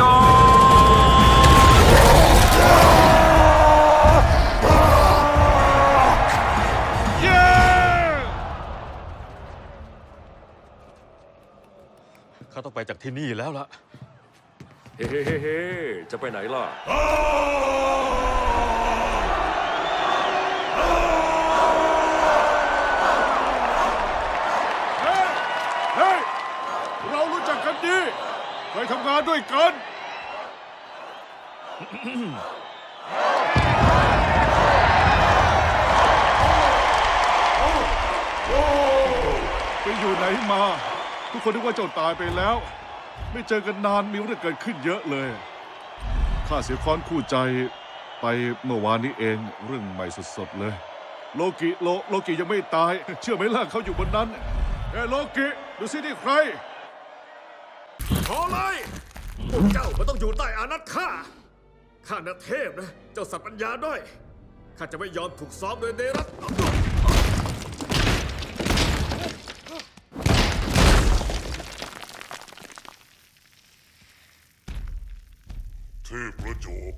จเย้ข้าต้องไปจากที่นี่แล้วล่ะ เฮ้เฮ้เฮ้เฮ้จะไปไหนล่ะ เฮ้เฮ้ยเรารู้จักกันดี เคยทำงานด้วยกัน ไปอยู่ไหนมา ทุกคนนึกว่าเจ้าตายไปแล้ว ไม่เจอกันนานมีเรื่องเกิดขึ้นเยอะเลยข้าเสียคอนคู่ใจไปเมื่อวานนี้เองเรื่องใหม่สดๆเลย โลกิโลโลกิยังไม่ตาย เชื่อไหมล่ะเขาอยู่บนนั้นเฮ้โลกิดูสินี่ใครพอเลยพวกเจ้ามันต้องอยู่ใต้อานัตข้า ข้าน่ะเทพนะ เจ้าสัตว์ปัญญาด้อย ข้าจะไม่ยอมถูกซ้อมโดยเนรัตเทพประจบ